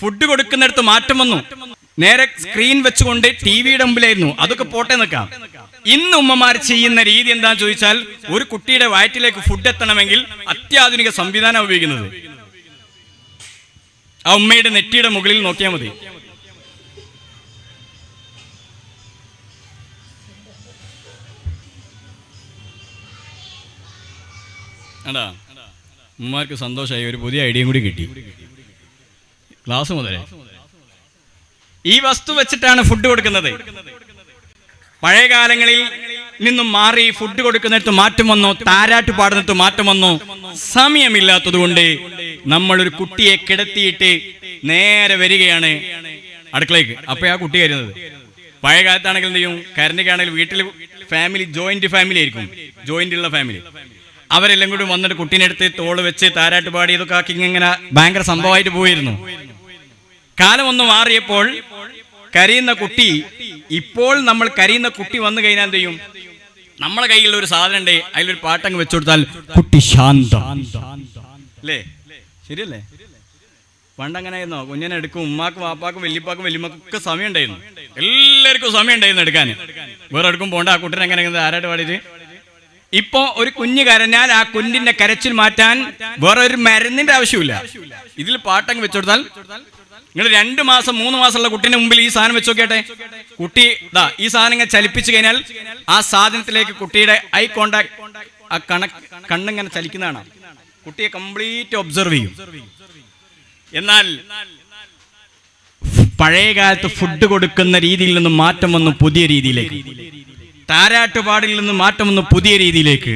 Food കൊടുക്കുന്നിടത്ത് മാറ്റം വന്നു. നേരെ സ്ക്രീൻ വെച്ചുകൊണ്ട് ടി വിയുടെ മുമ്പിലായിരുന്നു അതൊക്കെ പോട്ടെ നിൽക്കാം ഇന്ന് ഉമ്മമാർ ചെയ്യുന്ന രീതി എന്താണെന്ന് ചോദിച്ചാൽ ഒരു കുട്ടിയുടെ വയറ്റിലേക്ക് ഫുഡ് എത്തണമെങ്കിൽ അത്യാധുനിക സംവിധാനം ഉപയോഗിക്കുന്നത്. ആ ഉമ്മയുടെ നെറ്റിയുടെ മുകളിൽ നോക്കിയാൽ മതി. ഉമ്മമാർക്ക് സന്തോഷമായി. ഒരു പുതിയ ഐഡിയയും കൂടി കിട്ടി. ക്ലാസ് മുതലേ. ഈ വസ്തു വെച്ചിട്ടാണ് ഫുഡ് കൊടുക്കുന്നത്. പഴയ കാലങ്ങളിൽ നിന്നും മാറി ഫുഡ് കൊടുക്കുന്നിടത്ത് മാറ്റം വന്നു താരാട്ട് പാടുന്നിടത്ത് മാറ്റം വന്നു. സമയമില്ലാത്തതുകൊണ്ട് നമ്മൾ ഒരു കുട്ടിയെ കിടത്തിയിട്ട് നേരെ വരികയാണ് അടുക്കളയ്ക്ക്. അപ്പൊ ആ കുട്ടി കരുന്നത് പഴയ കാലത്താണെങ്കിൽ എന്ത് ചെയ്യും? കരണ്ടിക്കാണെങ്കിൽ വീട്ടിൽ ഫാമിലി ജോയിന്റ് ഫാമിലി ആയിരിക്കും. ജോയിന്റ് ഉള്ള ഫാമിലി അവരെല്ലാം കൂടി വന്നിട്ട് കുട്ടീനെ എടുത്ത് തോൾ വെച്ച് താരാട്ട് പാടി ഇതൊക്കെ ആക്കി ഇങ്ങനെ ഭയങ്കര സംഭവമായിട്ട് പോയിരുന്നു. കാലം ഒന്ന് മാറിയപ്പോൾ കരയുന്ന കുട്ടി ഇപ്പോൾ നമ്മൾ കരയുന്ന കുട്ടി വന്നു കഴിഞ്ഞാൽ എന്ത് ചെയ്യും? നമ്മളെ കയ്യിൽ ഒരു സാധനം ഉണ്ട് അതിലൊരു പാട്ടങ്ങ് വെച്ചു കൊടുത്താൽ കുട്ടി ശാന്തം. അല്ലേ ശരിയല്ലേ? പണ്ട് അങ്ങനെ ആയിരുന്നോ കുഞ്ഞിനെ എടുക്കും ഉമ്മാക്കും വാപ്പാക്കും വല്യപ്പാക്കും വല്യമ്മക്കും ഒക്കെ സമയം ഉണ്ടായിരുന്നു. എല്ലാവർക്കും സമയം ഉണ്ടായിരുന്നു എടുക്കാൻ. വേറെ എടുക്കും പോണ്ട ആ കുട്ടനെ എങ്ങനെ ആരായിട്ട് പാടിയിട്ട്? ഇപ്പോ ഒരു കുഞ്ഞ് കരഞ്ഞാൽ ആ കുഞ്ഞിന്റെ കരച്ചിൽ മാറ്റാൻ വേറെ ഒരു മരുന്നിന്റെ ആവശ്യമില്ല ഇതിൽ പാട്ടങ്ങ് വെച്ചുകൊടുത്താൽ നിങ്ങൾ രണ്ട് മാസം മൂന്ന് മാസമുള്ള കുട്ടിന്റെ മുമ്പിൽ ഈ സാധനം വെച്ച് നോക്കിയാട്ടെ? കുട്ടി ദാ ഈ സാധനം ചലിപ്പിച്ചു കഴിഞ്ഞാൽ ആ സാധനത്തിലേക്ക് കുട്ടിയുടെ ഐ കോണ്ടാക്ട് ആ കണ കണ്ണിങ്ങനെ ചലിക്കുന്നതാണ്. കുട്ടിയെ കംപ്ലീറ്റ് ഒബ്സർവ് ചെയ്യും. എന്നാൽ പഴയ കാലത്ത് ഫുഡ് കൊടുക്കുന്ന രീതിയിൽ നിന്ന് മാറ്റം വന്നു പുതിയ രീതിയിലേക്ക്. താരാട്ടുപാടിൽ നിന്ന് മാറ്റം വന്നു പുതിയ രീതിയിലേക്ക്.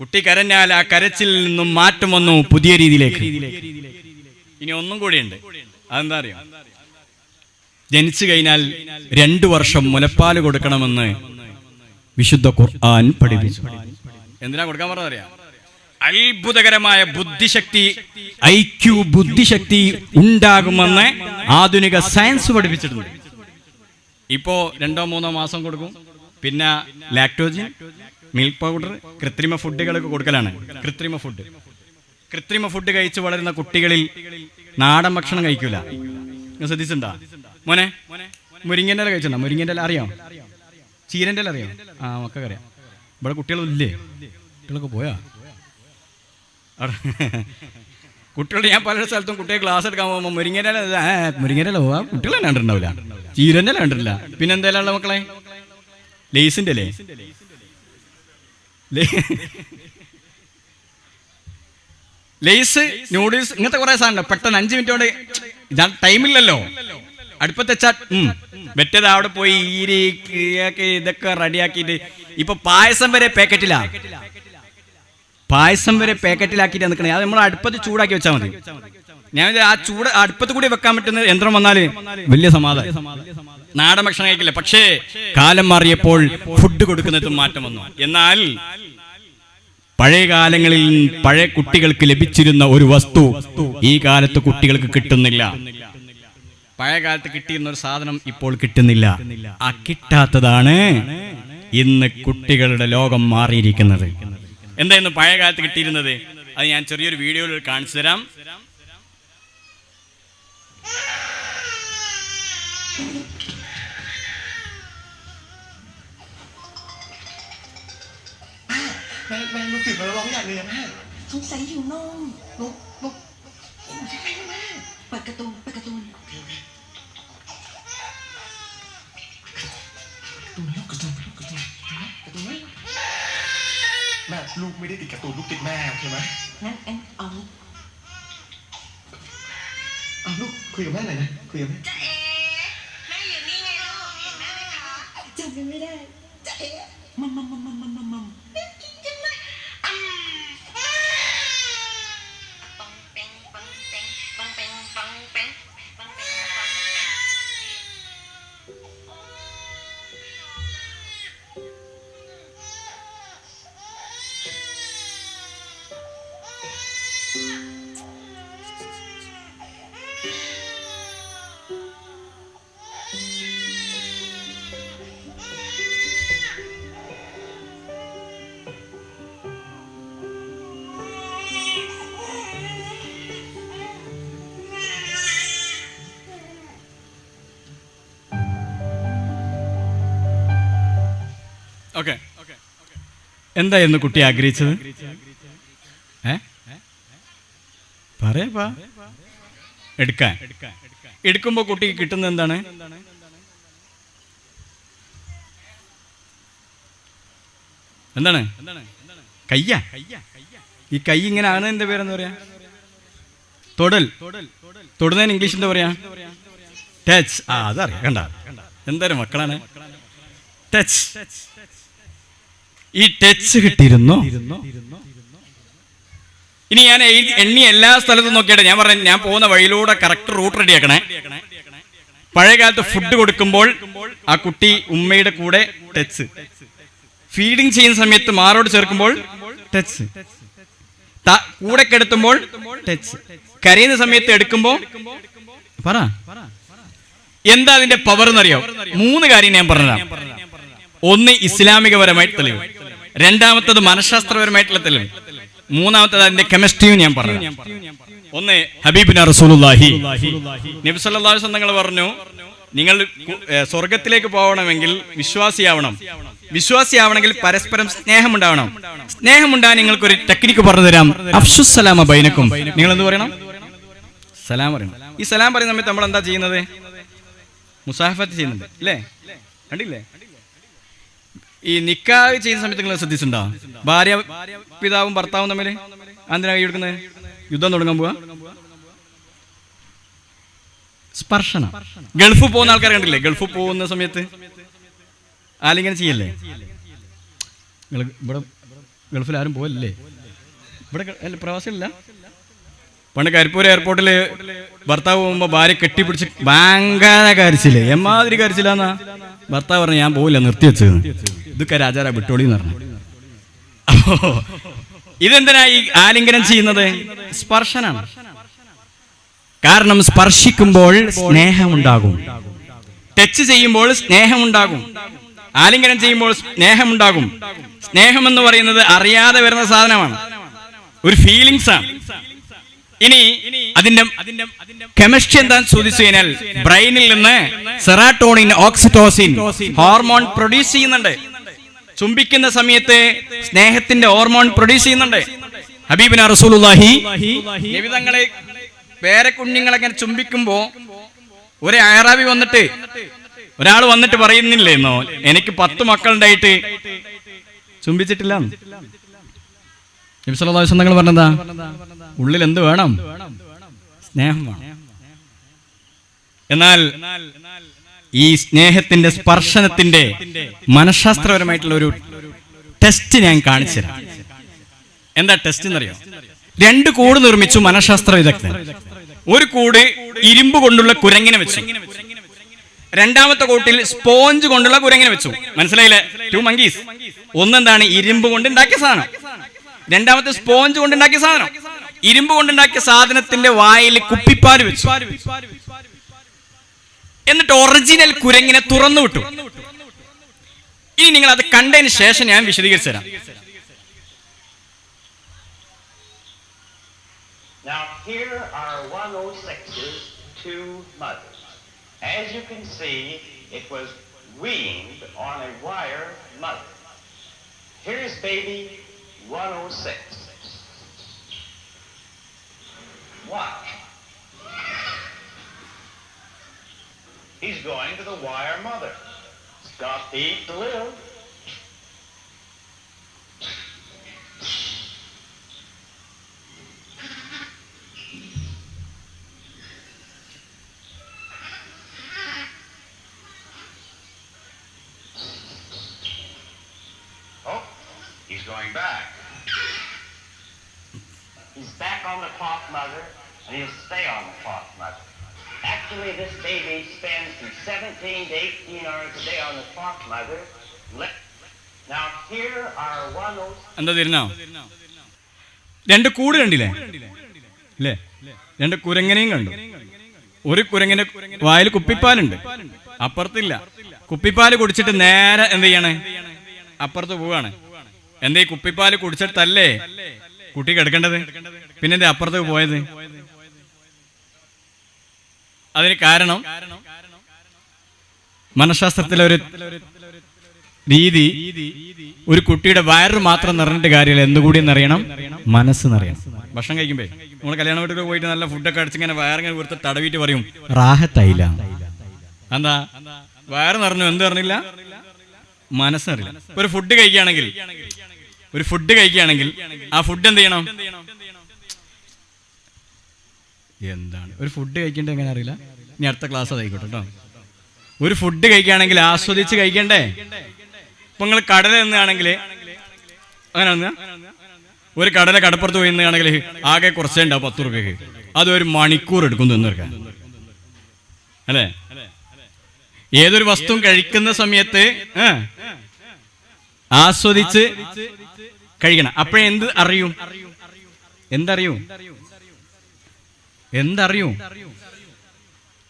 കുട്ടി കരഞ്ഞാൽ ആ കരച്ചിൽ നിന്നും മാറ്റം വന്നു പുതിയ രീതിയിലേക്ക്. ഇനി ഒന്നും കൂടിയുണ്ട്. അതെന്താ അറിയോ? ജനിച്ചു കഴിഞ്ഞാൽ രണ്ടു വർഷം മുലപ്പാൽ കൊടുക്കണമെന്ന് വിശുദ്ധ ഖുർആൻ പഠിപ്പിച്ചു. എന്തിനാ കൊടുക്കാൻ പറഞ്ഞറിയാം അത്ഭുതകരമായ ബുദ്ധിശക്തി ഐക്യു ബുദ്ധിശക്തി ഉണ്ടാകുമെന്ന് ആധുനിക സയൻസ് പഠിപ്പിച്ചിട്ടുണ്ട്. ഇപ്പോ രണ്ടോ മൂന്നോ മാസം കൊടുക്കും. പിന്നെ ലാക്ടോജിൻ മിൽക്ക് പൗഡർ കൃത്രിമ ഫുഡുകളൊക്കെ കൊടുക്കലാണ്. കൃത്രിമ ഫുഡ്. കൃത്രിമ ഫുഡ് കഴിച്ച് വളരുന്ന കുട്ടികളിൽ നാടൻ ഭക്ഷണം കഴിക്കൂല. നിങ്ങൾ ശ്രദ്ധിച്ചിട്ടുണ്ടോ? മോനെ മുരിങ്ങന്റെ ഇല കഴിച്ചിട്ടുണ്ടോ? മുരിങ്ങന്റെ ഇല അറിയാം ചീരന്റെ ഇല അറിയാം ആ മക്കൊക്കെ അറിയാം. ഇവിടെ കുട്ടികളില്ലേ കുട്ടികളൊക്കെ പോയാ? കുട്ടികളുടെ ഞാൻ പല സ്ഥലത്തും കുട്ടിയെ ക്ലാസ് എടുക്കാൻ പോകുമ്പോൾ മുരിങ്ങന്റെ ഇല മുരിങ്ങന്റെ ഇല പോവാ? കുട്ടികൾ തന്നെ കണ്ടിട്ടുണ്ടാവില്ല. ചീരന്റെ കണ്ടിട്ടില്ല. പിന്നെ എന്തായാലും മക്കളെ? ലേസിന്റെ അല്ലേ ലേസ് നൂഡിൽസ് ഇങ്ങനത്തെ കുറെ സാധനം പെട്ടെന്ന് അഞ്ച് മിനിറ്റ് കൊണ്ട് ഇതാ ടൈമില്ലല്ലോ. അടുപ്പത്ത് വെച്ചാ ഉം, മറ്റേത് അവിടെ പോയി ഈരി കീഴാക്കി ഇതൊക്കെ റെഡിയാക്കിയിട്ട് ഇപ്പൊ പായസം വരെ പാക്കറ്റിലാ. പായസം വരെ പാക്കറ്റിലാക്കിയിട്ട് നിൽക്കണേ അത് നമ്മൾ അടുപ്പത്ത് ചൂടാക്കി വെച്ചാൽ മതി. ഞാൻ ആ ചൂട് അടുപ്പത്ത് കൂടി വെക്കാൻ പറ്റുന്ന യന്ത്രം വന്നാൽ വലിയ സമാധാനം. നാടൻ ഭക്ഷണം കഴിക്കില്ല. പക്ഷേ കാലം മാറിയപ്പോൾ ഫുഡ് കൊടുക്കുന്നതും മാറ്റം വന്നു. എന്നാൽ പഴയ കാലങ്ങളിൽ പഴയ കുട്ടികൾക്ക് ലഭിച്ചിരുന്ന ഒരു വസ്തു ഈ കാലത്ത് കുട്ടികൾക്ക് കിട്ടുന്നില്ല. പഴയ കാലത്ത് കിട്ടിയിരുന്ന ഒരു സാധനം ഇപ്പോൾ കിട്ടുന്നില്ല. ആ കിട്ടാത്തതാണ് ഇന്ന് കുട്ടികളുടെ ലോകം മാറിയിരിക്കുന്നത്. എന്തായിരുന്നു പഴയ കാലത്ത് കിട്ടിയിരുന്നത്? അത് ഞാൻ ചെറിയൊരു വീഡിയോയിൽ കാണിച്ചു തരാം. แม่แม่ลูกตื่นมาแล้วร้องอยากเรียนแม่สงสัยหิวนมลูกลูกเปิดการ์ตูนเปิดการ์ตูนตูนลูกกระตูนลูกกระตูนกระตูนไหมแม่ลูกไม่ได้ติดการ์ตูนลูกติดแม่โอเคไหมงั้นงั้นเอางี้อ้าวลูกคุยกับแม่หน่อยนะคุยกับแม่จะเอ๋แม่อยู่นี่ไงลูกเห็นแม่ไหมคะจำกันไม่ได้จะเอ๊ะมัมมัมมัมมัม എന്തായിരുന്നു കുട്ടി ആഗ്രഹിച്ചത്? ഏ? പറയാ എടുക്കാൻ. എടുക്കുമ്പോ കുട്ടിക്ക് കിട്ടുന്ന എന്താണ്? എന്താണ്? കയ്യ. ഈ കൈ ഇങ്ങനെ ആണ് എന്താ പേരെന്ന് പറയാ? തൊടൽ. തൊടുന്നതിന് ഇംഗ്ലീഷ് എന്താ പറയാ? ടച്ച് ആ അതറിയാം കണ്ട. എന്തായാലും മക്കളാണ്. ടച്ച് ഈ ടച്ച് കിട്ടിയിരുന്നു. ഇനി ഞാൻ എണ്ണി എല്ലാ സ്ഥലത്തും നോക്കിയിട്ട് ഞാൻ പറഞ്ഞു ഞാൻ പോകുന്ന വഴിയിലൂടെ കറക്റ്റ് റൂട്ട് റെഡിയാക്കണേ പഴയ കാലത്ത് ഫുഡ് കൊടുക്കുമ്പോൾ ആ കുട്ടി ഉമ്മയുടെ കൂടെ ടച്ച് ഫീഡിങ് ചെയ്യുന്ന സമയത്ത് മാറോട് ചേർക്കുമ്പോൾ ടച്ച് കൂടെ കെടുത്തുമ്പോൾ ടച്ച് കരയുന്ന സമയത്ത് എടുക്കുമ്പോൾ പറ. എന്താ അതിന്റെ പവർ എന്നറിയോ? മൂന്ന് കാര്യം ഞാൻ പറഞ്ഞതാ ഒന്ന് ഇസ്ലാമികപരമായിട്ട് തെളിവ്. രണ്ടാമത്തത് മനഃശാസ്ത്രപരമായിട്ടുള്ള തെളിവ് മൂന്നാമത്തത് അതിന്റെ കെമിസ്ട്രിയും ഞാൻ പറഞ്ഞു. ഒന്ന് ഹബീബിന റസൂലുള്ളാഹി. നബി സല്ലല്ലാഹു അലൈഹി തങ്ങൾ പറഞ്ഞു നിങ്ങൾ സ്വർഗത്തിലേക്ക് പോകണമെങ്കിൽ വിശ്വാസിയാവണം. വിശ്വാസിയാവണമെങ്കിൽ പരസ്പരം സ്നേഹമുണ്ടാവണം. സ്നേഹമുണ്ടാ നിങ്ങൾക്കൊരു ടെക്നിക്ക് പറഞ്ഞു തരാം അഫ്സുസലാമ ബൈനക്കും. നിങ്ങൾ എന്ത് പറയണം? സലാം പറയണം. ഈ സലാം പറയുന്ന സമയത്ത് നമ്മൾ എന്താ ചെയ്യുന്നത്? മുസാഫത്ത് ചെയ്യുന്നുണ്ട്. അല്ലേ കണ്ടില്ലേ? ഈ നിക്കാഹ് ചെയ്യുന്ന സമയത്ത് നിങ്ങൾ ശ്രദ്ധിച്ചിട്ടുണ്ടോ? ഭാര്യ പിതാവും ഭർത്താവും തമ്മിൽ എന്തിനാ കൈ കൊടുക്കുന്നത്? യുദ്ധം തുടങ്ങാൻ പോവാ? സ്പർശനം. ഗൾഫ് പോകുന്ന ആൾക്കാർ കണ്ടില്ലേ? ഗൾഫ് പോകുന്ന സമയത്ത് ആലിങ്ങനെ ചെയ്യല്ലേ? ഇവിടെ ഗൾഫിൽ ആരും പോകല്ലേ ഇവിടെ പ്രവാസികളില്ല? പണ്ട് കരിപ്പൂർ എയർപോർട്ടിൽ ഭർത്താവ് പോകുമ്പോൾ ഭാര്യ കെട്ടിപ്പിടിച്ച് ഭയങ്കര കരച്ചില്ലേ എമ്മാതിരി കരച്ചില്ലാന്നാ ഭർത്താവ് പറഞ്ഞു ഞാൻ പോവില്ല നിർത്തി വെച്ചത് ഇതൊക്കെ രാജാരാ വിട്ടോളി എന്ന് പറഞ്ഞു. അപ്പോ ഇതെന്തിനാ ഈ ആലിംഗനം ചെയ്യുന്നത്? സ്പർശനാണ്. കാരണം സ്പർശിക്കുമ്പോൾ സ്നേഹമുണ്ടാകും. ടച്ച് ചെയ്യുമ്പോൾ സ്നേഹമുണ്ടാകും. ആലിംഗനം ചെയ്യുമ്പോൾ സ്നേഹമുണ്ടാകും. സ്നേഹം എന്ന് പറയുന്നത് അറിയാതെ വരുന്ന സാധനമാണ്. ഒരു ഫീലിങ്സ് ആണ്. ഇനി അതിന്റെ കെമിസ്ട്രി എന്താന്ന് ചോദിച്ചു കഴിഞ്ഞാൽ ബ്രെയിനിൽ നിന്ന് സെറാട്ടോണിൻ ഓക്സിറ്റോസിൻ ഹോർമോൺ പ്രൊഡ്യൂസ് ചെയ്യുന്നുണ്ട്. ചുംബിക്കുന്ന സമയത്ത് സ്നേഹത്തിന്റെ ഹോർമോൺ പ്രൊഡ്യൂസ് ചെയ്യുന്നുണ്ട്. ഹബീബിന റസൂലുള്ളാഹി നിവിധങ്ങളെ പേരക്കുഞ്ഞുങ്ങളെ അങ്ങനെ ചുംബിക്കുമ്പോ ഒരു അയറാബി വന്നിട്ട് ഒരാൾ വന്നിട്ട് പറയുന്നില്ലേന്നോ എനിക്ക് പത്ത് മക്കളുണ്ടായിട്ട് ചുംബിച്ചിട്ടില്ല തങ്ങൾ പറഞ്ഞതാ ഉള്ളിൽ എന്ത് വേണം? സ്നേഹം വേണം. എന്നാൽ ഈ സ്നേഹത്തിന്റെ സ്പർശനത്തിന്റെ മനഃശാസ്ത്രപരമായിട്ടുള്ള ഒരു ടെസ്റ്റ് ഞാൻ കാണിച്ചു തരാം. എന്താ ടെസ്റ്റ് എന്നറിയോ? രണ്ട് കൂട് നിർമ്മിച്ചു മനഃശാസ്ത്ര വിദഗ്ധൻ. ഒരു കൂട് ഇരുമ്പ് കൊണ്ടുള്ള കുരങ്ങിനെ വെച്ചു. രണ്ടാമത്തെ കൂട്ടിൽ സ്പോഞ്ച് കൊണ്ടുള്ള കുരങ്ങിനെ വെച്ചു. മനസ്സിലായില്ലേ? ടു മങ്കീസ് ഒന്നെന്താണ്? ഇരുമ്പ് കൊണ്ട് ഉണ്ടാക്കിയ സാധനം. രണ്ടാമത്തെ സ്പോഞ്ച് കൊണ്ടുണ്ടാക്കിയ സാധനം. ഇരുമ്പ് കൊണ്ടുണ്ടാക്കിയ സാധനത്തിന്റെ വായിൽ കുപ്പിപ്പാൽ വെച്ചു. എന്നിട്ട് ഒറിജിനൽ കുരങ്ങിനെ തുറന്നു വിട്ടു. ഇനി നിങ്ങൾ അത് കണ്ടതിന് ശേഷം ഞാൻ വിശദീകരിച്ചു തരാം. Watch. He's going to the wire mother. He's to eat to live. Oh, he's going back. He's back on the cloth mother, and he'll stay on the cloth mother. Actually, this baby spends from 17 to 18 hours a day on the clock, mother. Now, here are one of those എന്താ തിരുന്നോ? രണ്ട് കൂട് കണ്ടില്ലേ? അല്ലേ രണ്ട് കുരങ്ങനെയും കണ്ടു. ഒരു കുരങ്ങനെ വായിൽ കുപ്പിപ്പാലുണ്ട്. അപ്പുറത്തില്ല. കുപ്പിപ്പാൽ കുടിച്ചിട്ട് നേരെ എന്ത് ചെയ്യണേ? അപ്പുറത്ത് പോവാണ്. എന്താ ഈ കുപ്പിപ്പാൽ കുടിച്ചിട്ടല്ലേ കുട്ടി കിടക്കേണ്ടത്? പിന്നെന്താ അപ്പുറത്തേക്ക് പോയത്? അതിന് കാരണം മനഃശാസ്ത്രത്തിലെ ഒരു രീതി ഒരു കുട്ടിയുടെ വയറ് മാത്രം നിറഞ്ഞിട്ട് കാര്യമില്ല. എന്തുകൂടി എന്നറിയണം? മനസ്സ് നിറയണം. ഭക്ഷണം കഴിക്കുമ്പേ നമ്മൾ കല്യാണ വീട്ടിൽ പോയിട്ട് നല്ല ഫുഡൊക്കെ അടിച്ചിങ്ങനെ വയറിങ്ങനെ കൊടുത്ത് തടവിട്ട് പറയും റാഹത്തായില്ല എന്താ? വയറ് നിറഞ്ഞു എന്ത് പറഞ്ഞില്ല മനസ്സറിയില്ല ഒരു ഫുഡ് കഴിക്കുകയാണെങ്കിൽ ഒരു ഫുഡ് കഴിക്കുകയാണെങ്കിൽ ആ ഫുഡ് എന്ത് ചെയ്യണം? എന്താണ്? ഒരു ഫുഡ് കഴിക്കേണ്ടത് എങ്ങനെ അറിയില്ല? ഇനി അടുത്ത ക്ലാസ് അതായിക്കോട്ടെ കേട്ടോ ഒരു ഫുഡ് കഴിക്കുകയാണെങ്കിൽ ആസ്വദിച്ച് കഴിക്കണ്ടേ? ഇപ്പൊ നിങ്ങൾ കടല നിന്നാണെങ്കിൽ അങ്ങനെ? ഒരു കടല കടപ്പുറത്ത് പോയി നിന്നാണെങ്കിൽ ആകെ കുറച്ചേ ഉണ്ടാവും പത്ത് റുപ്യക്ക്. അത് ഒരു മണിക്കൂർ എടുക്കും തിന്നെടുക്കാൻ അല്ലേ? ഏതൊരു വസ്തുവും കഴിക്കുന്ന സമയത്ത് ആസ്വദിച്ച് കഴിക്കണം. അപ്പോഴേ എന്ത് അറിയും? എന്തറിയൂ? എന്തറിയൂ?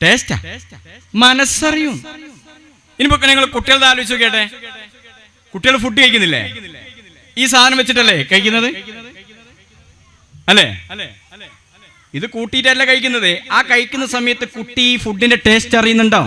ടേസ്റ്റാ മനസ്സറിയും. ഇനിയിപ്പോ നിങ്ങൾ കുട്ടികളുടെ ആലോചിച്ച് നോക്കിയട്ടെ. കുട്ടികൾ ഫുഡ് കഴിക്കുന്നില്ലേ? ഈ സാധനം വെച്ചിട്ടല്ലേ കഴിക്കുന്നത്? അല്ലേ? ഇത് കൂട്ടിയിട്ടല്ല കഴിക്കുന്നത്. ആ കഴിക്കുന്ന സമയത്ത് കുട്ടി ഫുഡിന്റെ ടേസ്റ്റ് അറിയുന്നുണ്ടോ